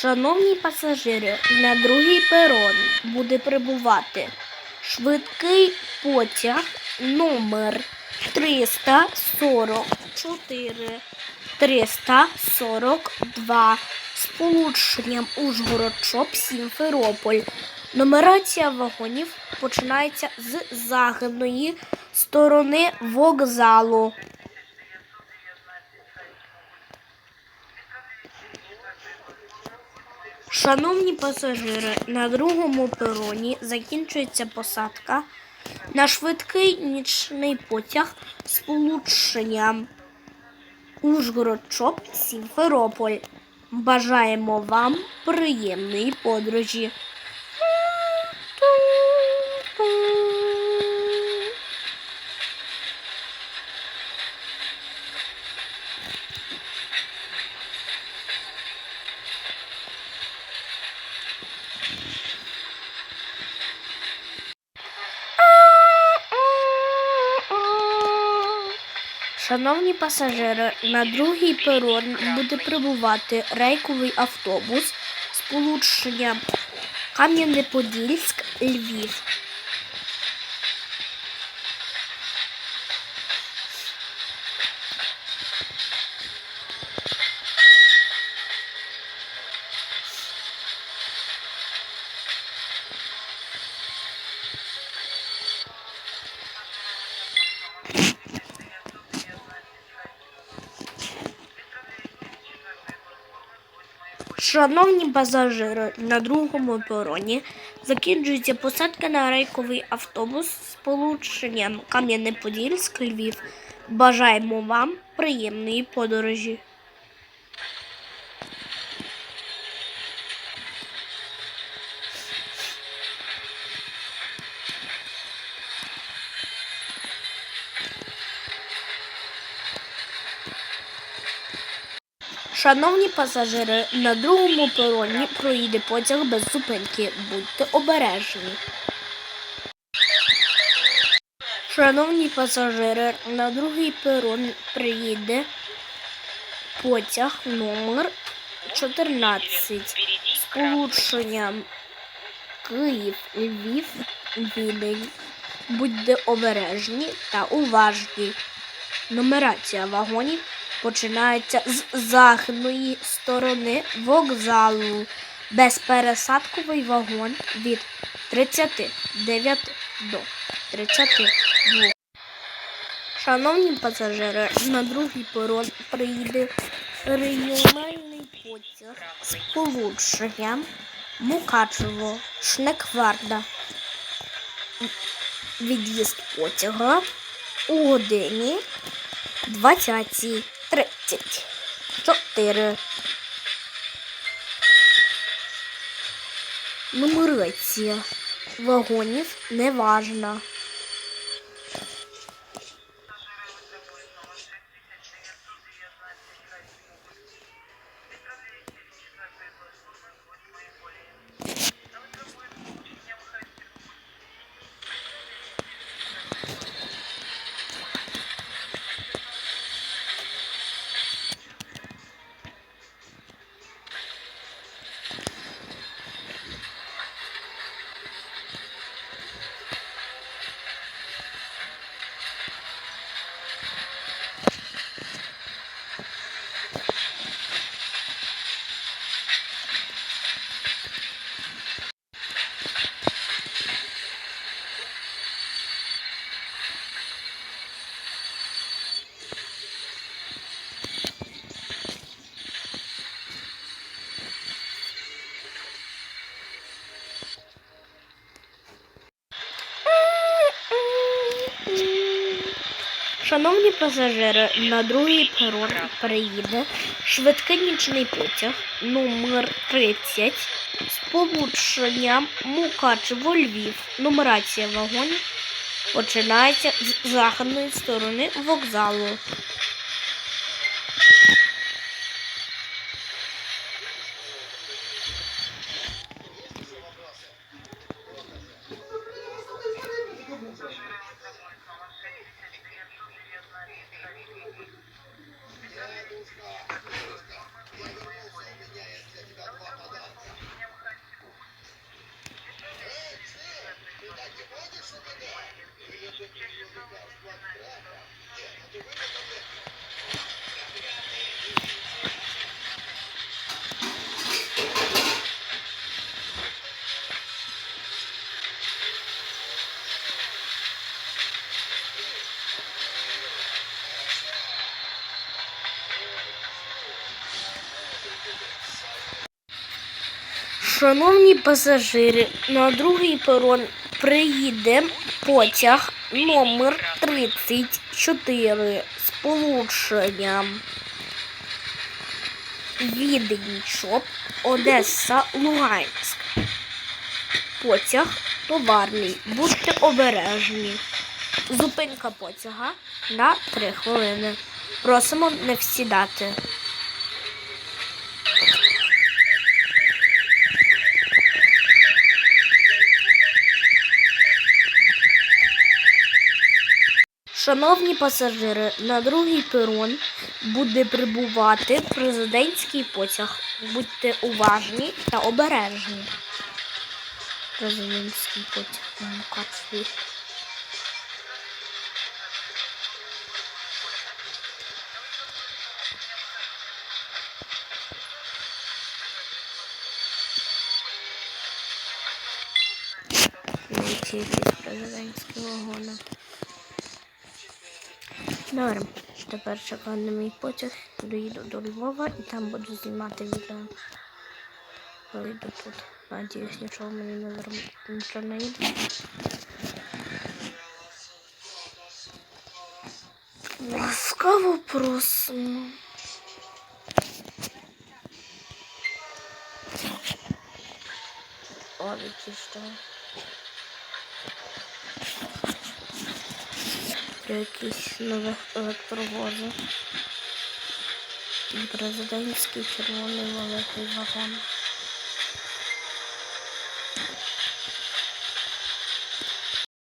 Шановні пасажири, на другий перон буде прибувати швидкий потяг номер 344 342 з полученням Ужгород-Чоп Сімферополь. Нумерація вагонів починається з західної сторони вокзалу. Шановні пасажири, на другому пероні закінчується посадка на швидкий нічний потяг з полученням Ужгород-Чоп Сімферополь. Бажаємо вам приємної подорожі. Шановні пасажири, на другий перон буде прибувати рейковий автобус з полученням Кам'янець-Подільськ, Львів. Шановні пасажири, на другому пероні закінчується посадка на рейковий автобус з полученням Кам'яне-Подільськ, Львів. Бажаємо вам приємної подорожі. Шановні пасажири, на другому пероні проїде потяг без зупинки. Будьте обережні. Шановні пасажири, на другий перон приїде потяг номер 14 з полученням Київ, Львів, Відень. Будьте обережні та уважні. Нумерація вагонів починається з західної сторони вокзалу. Безпересадковий вагон від 39 до 32. Шановні пасажири, на другий перон приїде регіональний потяг з полученням Мукачево, Шнекварда. Від'їзд потяга у годині 20.34. Нумерація вагонів не важна. Шановні пасажири, на другий перон приїде швидкий нічний потяг номер 30 з полученням Мукачево Львів. Нумерація вагонів починається з західної сторони вокзалу. Шановні пасажири, на другий перон приїде потяг номер 34 з полученням Відень Одеса, Луганськ. Потяг товарний. Будьте обережні. Зупинка потяга на 3 хвилини. Просимо не всідати. Шановні пасажири, на другий перон буде прибувати президентський потяг. Будьте уважні та обережні. Президентський потяг на Мукачеві. Знайти якісь. Добре, тепер чекаю на мій потяг, доїду до Львова і там буду знімати відео. Вийду тут. Надіюсь, нічого мені не зробить, нічого не йде. Ласкаво просимо. О, які що. Якісь нових електровози. Президентський червоний великий вагон.